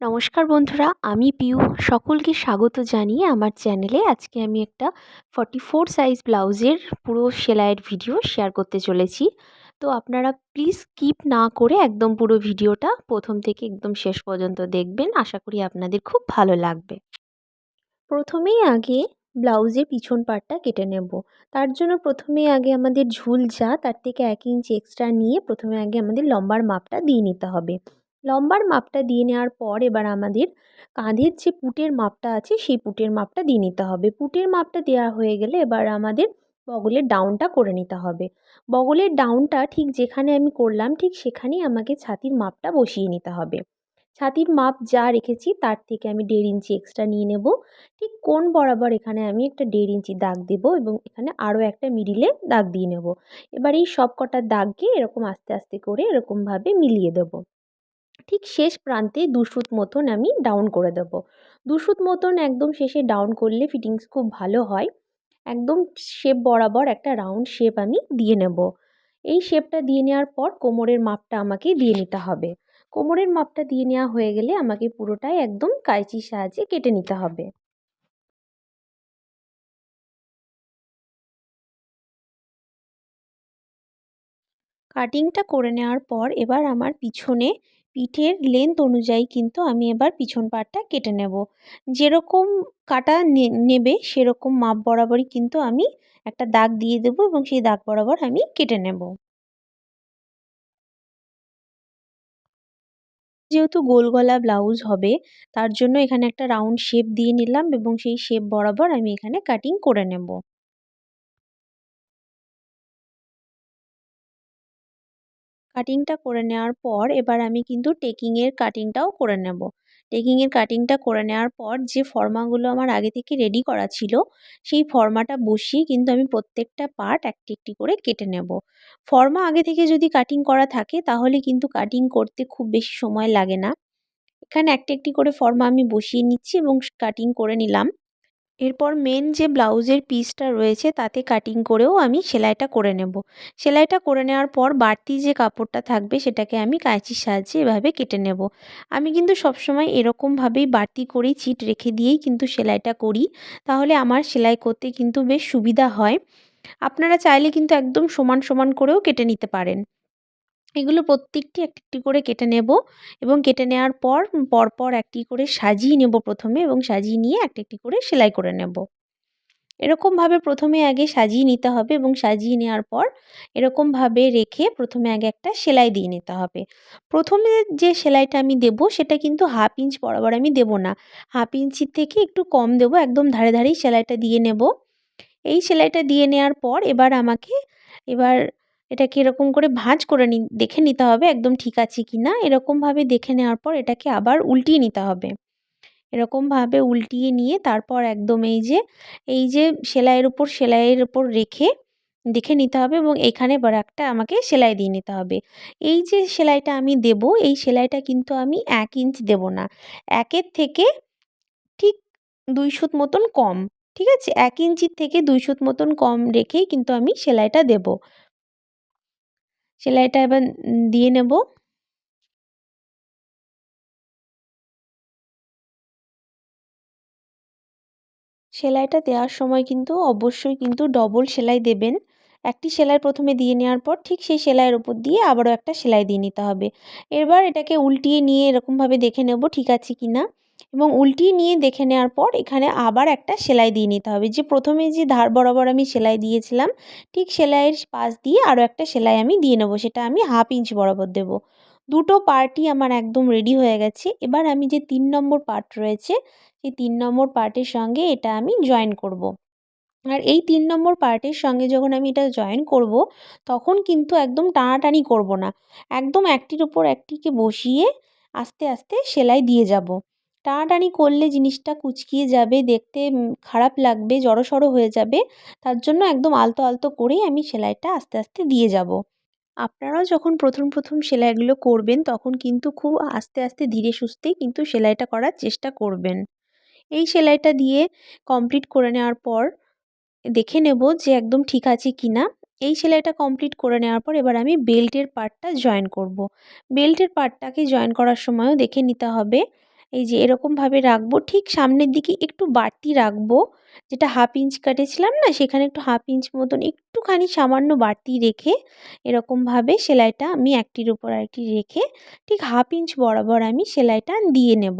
নমস্কার বন্ধুরা, আমি পিউ। সকলকে স্বাগত জানিয়ে আমার চ্যানেলে আজকে আমি একটা ফর্টি ফোর সাইজ ব্লাউজের পুরো সেলাইয়ের ভিডিও শেয়ার করতে চলেছি। তো আপনারা প্লিজ স্কিপ না করে একদম পুরো ভিডিওটা প্রথম থেকে একদম শেষ পর্যন্ত দেখবেন। আশা করি আপনাদের খুব ভালো লাগবে। প্রথমেই আগে ব্লাউজের পিছন পাটটা কেটে নেব। তার জন্য প্রথমে আগে আমাদের ঝুল যা, তার থেকে এক ইঞ্চি এক্সট্রা নিয়ে প্রথমে আগে আমাদের লম্বার মাপটা দিয়ে নিতে হবে। লম্বার মাপটা দিয়ে নেওয়ার পর এবার আমাদের কাঁধের যে পুটের মাপটা আছে, সেই পুটের মাপটা দিয়ে নিতে হবে। পুটের মাপটা দেওয়া হয়ে গেলে এবার আমাদের বগলের ডাউনটা করে নিতে হবে। বগলের ডাউনটা ঠিক যেখানে আমি করলাম, ঠিক সেখানেই আমাকে ছাতির মাপটা বসিয়ে নিতে হবে। ছাতির মাপ যা রেখেছি তার থেকে আমি দেড় ইঞ্চি এক্সট্রা নিয়ে নেব। ঠিক কোন বরাবর এখানে আমি একটা দেড় ইঞ্চি দাগ দেব এবং এখানে আরও একটা মিডিলে দাগ দিয়ে নেব। এবার এই সব কটা দাগকে এরকম আস্তে আস্তে করে এরকমভাবে মিলিয়ে দেবো। ঠিক শেষ প্রান্তে দু সুত মতন আমি ডাউন করে দেব। দু সুত মতন একদম শেষে ডাউন করলে ফিটিংস খুব ভালো হয়। একদম শেপ বরাবর একটা রাউন্ড শেপ আমি দিয়ে নেব। এই শেপটা দিয়ে নেওয়ার পর কোমরের মাপটা আমাকে দিয়ে নিতে হবে। কোমরের মাপটা দিয়ে নেওয়া হয়ে গেলে আমাকে পুরোটাই একদম কাঁচির সাহায্যে কেটে নিতে হবে। কাটিংটা করে নেওয়ার পর এবার আমার পিছনে পিঠের লেন্থ অনুযায়ী কিন্তু আমি এবার পিছন পাটটা কেটে নেব। যেরকম কাটা নেবে সেরকম মাপ বরাবরই কিন্তু আমি একটা দাগ দিয়ে দেবো এবং সেই দাগ বরাবর আমি কেটে নেব। যেহেতু গোল গলা ব্লাউজ হবে, তার জন্য এখানে একটা রাউন্ড শেপ দিয়ে নিলাম এবং সেই শেপ বরাবর আমি এখানে কাটিং করে নেব। কাটিংটা করে নেওয়ার পর এবার আমি কিন্তু টেকিংয়ের কাটিংটাও করে নেব। টেকিংয়ের কাটিংটা করে নেওয়ার পর যে ফর্মাগুলো আমার আগে থেকে রেডি করা ছিল, সেই ফর্মাটা বসিয়ে কিন্তু আমি প্রত্যেকটা পার্ট একটি একটি করে কেটে নেব। ফর্মা আগে থেকে যদি কাটিং করা থাকে, তাহলে কিন্তু কাটিং করতে খুব বেশি সময় লাগে না। এখানে একটি একটি করে ফর্মা আমি বসিয়ে নিচ্ছি এবং কাটিং করে নিলাম। এরপর মেন যে ব্লাউজের পিসটা রয়েছে, তাতে কাটিং করেও আমি সেলাইটা করে নেব। সেলাইটা করে নেওয়ার পর বাড়তি যে কাপড়টা থাকবে, সেটাকে আমি কাঁচির সাহায্যে এভাবে কেটে নেব। আমি কিন্তু সবসময় এরকমভাবেই বাড়তি করেই চিট রেখে দিয়েই কিন্তু সেলাইটা করি। তাহলে আমার সেলাই করতে কিন্তু বেশ সুবিধা হয়। আপনারা চাইলে কিন্তু একদম সমান সমান করেও কেটে নিতে পারেন। এগুলো প্রত্যেকটি একটি একটি করে কেটে নেব এবং কেটে নেওয়ার পর, পরপর একটি করে সাজিয়ে নেব প্রথমে এবং সাজিয়ে নিয়ে একটি একটি করে সেলাই করে নেব। এরকমভাবে প্রথমে আগে সাজিয়ে নিতে হবে এবং সাজিয়ে নেওয়ার পর এরকমভাবে রেখে প্রথমে আগে একটা সেলাই দিয়ে নিতে হবে। প্রথমে যে সেলাইটা আমি দেব সেটা কিন্তু হাফ ইঞ্চ বরাবর আমি দেব না। হাফ ইঞ্চির থেকে একটু কম দেব, একদম ধারে ধারেই সেলাইটা দিয়ে নেব। এই সেলাইটা দিয়ে নেওয়ার পর এবার আমাকে, এবার এটাকে এরকম করে ভাঁজ করে নি, দেখে নিতে হবে একদম ঠিক আছে কি না। এরকমভাবে দেখে নেওয়ার পর এটাকে আবার উল্টিয়ে নিতে হবে। এরকমভাবে উল্টিয়ে নিয়ে তারপর একদম এই যে এই যে সেলাইয়ের উপর সেলাইয়ের উপর রেখে দেখে নিতে হবে এবং এখানে এবার একটা আমাকে সেলাই দিয়ে নিতে হবে। এই যে সেলাইটা আমি দেব, এই সেলাইটা কিন্তু আমি এক ইঞ্চ দেব না। একের থেকে ঠিক দুই সুত মতন কম, ঠিক আছে? এক ইঞ্চির থেকে দুই সুত মতন কম রেখেই কিন্তু আমি সেলাইটা দেব। সেলাইটা এবার দিয়ে নেব। সেলাইটা দেওয়ার সময় কিন্তু অবশ্যই কিন্তু ডবল সেলাই দেবেন। একটি সেলাই প্রথমে দিয়ে নেওয়ার পর ঠিক সেই সেলাইয়ের ওপর দিয়ে আবারও একটা সেলাই দিয়ে নিতে হবে। এবার এটাকে উল্টিয়ে নিয়ে এরকমভাবে দেখে নেব ঠিক আছে কি না এবং উল্টিয়ে নিয়ে দেখে নেওয়ার পর এখানে আবার একটা সেলাই দিয়ে নিতে হবে। যে প্রথমে যে ধার বরাবর আমি সেলাই দিয়েছিলাম, ঠিক সেলাইয়ের পাশ দিয়ে আরও একটা সেলাই আমি দিয়ে নেব, সেটা আমি হাফ ইঞ্চ বরাবর দেবো। দুটো পার্টই আমার একদম রেডি হয়ে গেছে। এবার আমি যে তিন নম্বর পার্ট রয়েছে, সেই তিন নম্বর পার্টের সঙ্গে এটা আমি জয়েন করব। আর এই তিন নম্বর পার্টের সঙ্গে যখন আমি এটা জয়েন করব, তখন কিন্তু একদম টানাটানি করব না। একদম একটির ওপর একটিকে বসিয়ে আস্তে আস্তে সেলাই দিয়ে যাব। টানাটানি করলে জিনিসটা কুচকিয়ে যাবে, দেখতে খারাপ লাগবে, জড়সড় হয়ে যাবে, তার জন্য একদম আলতো আলতো করেই আমি সেলাইটা আস্তে আস্তে দিয়ে যাব। আপনারাও যখন প্রথম প্রথম সেলাইগুলো করবেন, তখন কিন্তু খুব আস্তে আস্তে ধীরে সুস্থেই কিন্তু সেলাইটা করার চেষ্টা করবেন। এই সেলাইটা দিয়ে কমপ্লিট করে নেওয়ার পর দেখে নেব যে একদম ঠিক আছে কি না এই সেলাইটা কমপ্লিট করে নেওয়ার পর এবার আমি বেল্টের পার্টটা জয়েন করব। বেল্টের পার্টটাকে জয়েন করার সময়ও দেখে নিতে হবে। এই যে এরকমভাবে রাখব, ঠিক সামনের দিকে একটু বাড়তি রাখব। যেটা হাফ ইঞ্চ কাটেছিলাম না, সেখানে একটু হাফ ইঞ্চ মতন একটুখানি সামান্য বাড়তি রেখে এরকমভাবে সেলাইটা আমি একটির উপর আরেকটি রেখে ঠিক হাফ ইঞ্চ বরাবর আমি সেলাইটা দিয়ে নেব।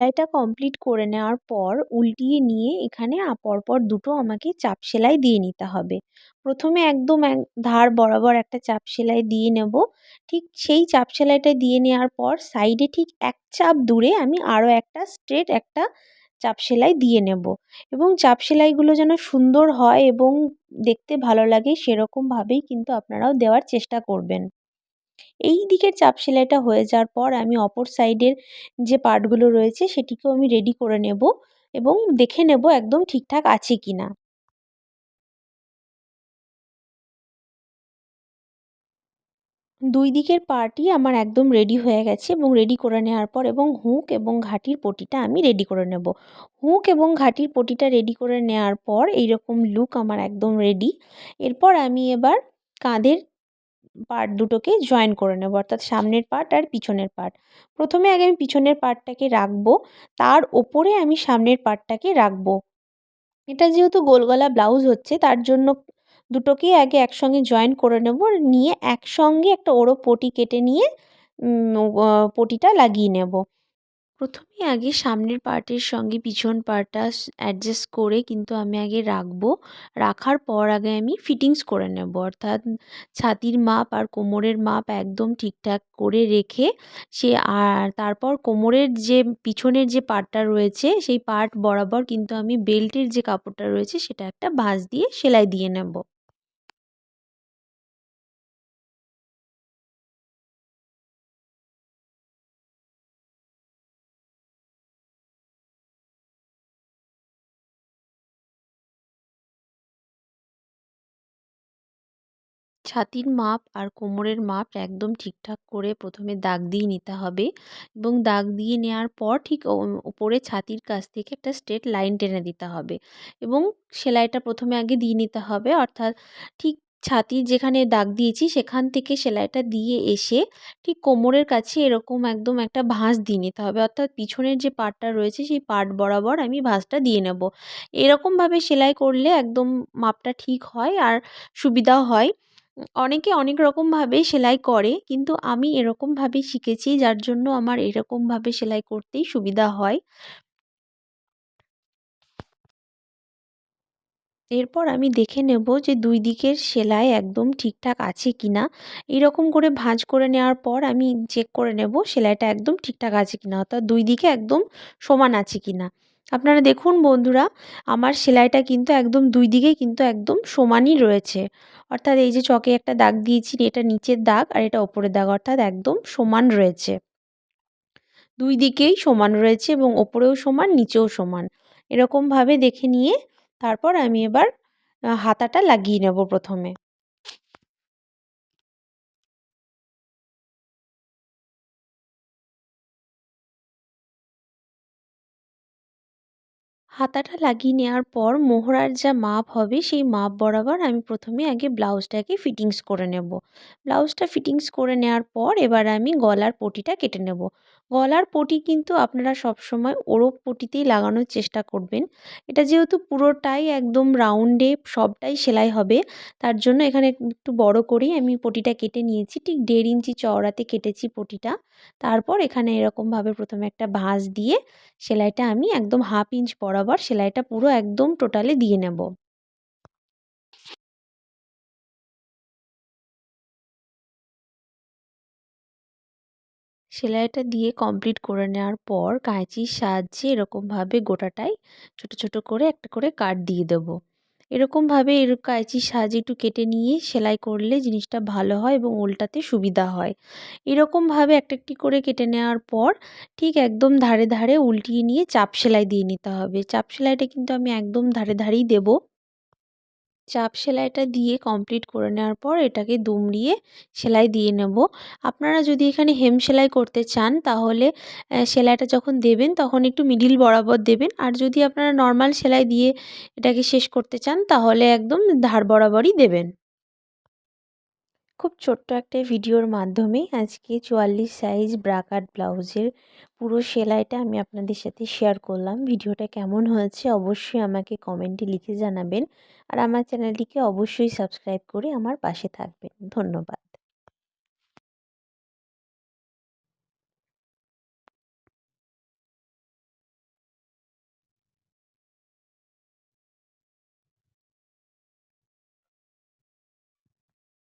সেলাইটা কমপ্লিট করে নেওয়ার পর উল্টিয়ে নিয়ে এখানে পরপর দুটো আমাকে চাপ সেলাই দিয়ে নিতে হবে। প্রথমে একদম এক ধার বরাবর একটা চাপ সেলাই দিয়ে নেব। ঠিক সেই চাপ সেলাইটা দিয়ে নেওয়ার পর সাইডে ঠিক এক চাপ দূরে আমি আরও একটা স্ট্রেট একটা চাপ সেলাই দিয়ে নেব। এবং চাপ সেলাইগুলো যেন সুন্দর হয় এবং দেখতে ভালো লাগে সেরকমভাবেই কিন্তু আপনারাও দেওয়ার চেষ্টা করবেন। এই দিকের চাপ সেলাইটা হয়ে যাওয়ার পর আমি অপর সাইডের যে পার্টগুলো রয়েছে সেটিকেও আমি রেডি করে নেব এবং দেখে নেব একদম ঠিকঠাক আছে কি না দুই দিকের পার্টই আমার একদম রেডি হয়ে গেছে এবং রেডি করে নেওয়ার পর এবং হুক এবং ঘাটির পটিটা আমি রেডি করে নেব। হুক এবং ঘাটির পটিটা রেডি করে নেওয়ার পর এইরকম লুক আমার একদম রেডি এরপর আমি এবার কাঁধের পার্ট দুটোকে জয়েন করে নেব, অর্থাৎ সামনের পার্ট আর পিছনের পার্ট প্রথমে আগে আমি পিছনের পার্টটাকে রাখব, তার ওপরে আমি সামনের পার্টটাকে রাখব। এটা যেহেতু গোলগলা ব্লাউজ হচ্ছে, তার জন্য দুটোকেই আগে একসঙ্গে জয়েন করে নেব নিয়ে একসঙ্গে একটা ওরো পটি কেটে নিয়ে পটিটা লাগিয়ে নেব। প্রথমে আগে সামনের পার্টের সঙ্গে পিছন পার্টটা অ্যাডজাস্ট করে কিন্তু আমি আগে রাখব। রাখার পর আগে আমি ফিটিংস করে নেব। অর্থাৎ ছাতির মাপ আর কোমরের মাপ একদম ঠিকঠাক করে রেখে সে আর তারপর কোমরের যে, পিছনের যে পার্টটা রয়েছে, সেই পার্ট বরাবর কিন্তু আমি বেল্টের যে কাপড়টা রয়েছে, সেটা একটা ভাঁজ দিয়ে সেলাই দিয়ে নেব। ছাতির মাপ আর কোমরের মাপ একদম ঠিকঠাক করে প্রথমে দাগ দিয়ে নিতে হবে এবং দাগ দিয়ে নেওয়ার পর ঠিক ওপরে ছাতির কাছ থেকে একটা স্ট্রেট লাইন টেনে দিতে হবে এবং সেলাইটা প্রথমে আগে দিয়ে নিতে হবে। অর্থাৎ ঠিক ছাতির যেখানে দাগ দিয়েছি সেখান থেকে সেলাইটা দিয়ে এসে ঠিক কোমরের কাছে এরকম একদম একটা ভাঁজ দিয়ে নিতে হবে। অর্থাৎ পিছনের যে পাটটা রয়েছে সেই পাট বরাবর আমি ভাঁজটা দিয়ে নেব। এরকমভাবে সেলাই করলে একদম মাপটা ঠিক হয় আর সুবিধাও হয়। অনেকে অনেক রকমভাবে সেলাই করে, কিন্তু আমি এরকমভাবেই শিখেছি, যার জন্য আমার এরকমভাবে সেলাই করতেই সুবিধা হয়। এরপর আমি দেখে নেব যে দুই দিকের সেলাই একদম ঠিকঠাক আছে কি না এইরকম করে ভাঁজ করে নেওয়ার পর আমি চেক করে নেব সেলাইটা একদম ঠিকঠাক আছে কি না অর্থাৎ দুই দিকে একদম সমান আছে কি না আপনারা দেখুন বন্ধুরা, আমার সেলাইটা কিন্তু একদম দুই দিকেই কিন্তু একদম সমানই রয়েছে। অর্থাৎ এই যে চকে একটা দাগ দিয়েছি, এটা নিচের দাগ আর এটা ওপরের দাগ, অর্থাৎ একদম সমান রয়েছে। দুই দিকেই সমান রয়েছে এবং ওপরেও সমান, নিচেও সমান। এরকমভাবে দেখে নিয়ে তারপর আমি এবার হাতাটা লাগিয়ে নেব প্রথমে। হাতাটা লাগিয়ে নেওয়ার পর মোহরার যা মাপ হবে, সেই মাপ বরাবর আমি প্রথমে আগে ব্লাউজটাকে ফিটিংস করে নেব। ব্লাউজটা ফিটিংস করে নেওয়ার পর এবার আমি গলার পটিটা কেটে নেব। গলার পটি কিন্তু আপনারা সবসময় ওড়ো পটিতেই লাগানোর চেষ্টা করবেন। এটা যেহেতু পুরোটাই একদম রাউন্ডে সবটাই সেলাই হবে, তার জন্য এখানে একটু বড় করেই আমি পটিটা কেটে নিয়েছি। ঠিক দেড় ইঞ্চি চওড়াতে কেটেছি পটিটা। তারপর এখানে এরকমভাবে প্রথমে একটা ভাঁজ দিয়ে সেলাইটা আমি একদম হাফ ইঞ্চ বরাবর সেলাইটা পুরো একদম টোটালি দিয়ে নেব। সেলাইটা দিয়ে কমপ্লিট করে নেওয়ার পর কাঁচির সাহায্যে এরকমভাবে গোটাটাই ছোট ছোট করে একটা করে কাট দিয়ে দেবো। এরকমভাবে এর কাঁচির সাহায্যে একটু কেটে নিয়ে সেলাই করলে জিনিসটা ভালো হয় এবং উল্টাতে সুবিধা হয়। এরকমভাবে একটা একটি করে কেটে নেওয়ার পর ঠিক একদম ধারে ধারে উল্টিয়ে নিয়ে চাপ সেলাই দিয়ে নিতে হবে। চাপ সেলাইটা কিন্তু আমি একদম ধারে ধারেই দেবো। চাপ সেলাইটা দিয়ে কমপ্লিট করে নেওয়ার পর এটাকে দুমড়িয়ে সেলাই দিয়ে নেব। আপনারা যদি এখানে হেম সেলাই করতে চান, তাহলে সেলাইটা যখন দেবেন, তখন একটু মিডিল বরাবর দেবেন। আর যদি আপনারা নর্মাল সেলাই দিয়ে এটাকে শেষ করতে চান, তাহলে একদম ধার বরাবরই দেবেন। খুব ছোট্ট একটা ভিডিওর মাধ্যমে আজকে চুয়াল্লিশ সাইজ ব্রাকাট ব্লাউজের পুরো সেলাইটা আমি আপনাদের সাথে শেয়ার করলাম। ভিডিওটা কেমন হয়েছে অবশ্যই আমাকে কমেন্টে লিখে জানাবেন। আর আমার চ্যানেলটিকে অবশ্যই সাবস্ক্রাইব করে আমার পাশে থাকবেন। ধন্যবাদ।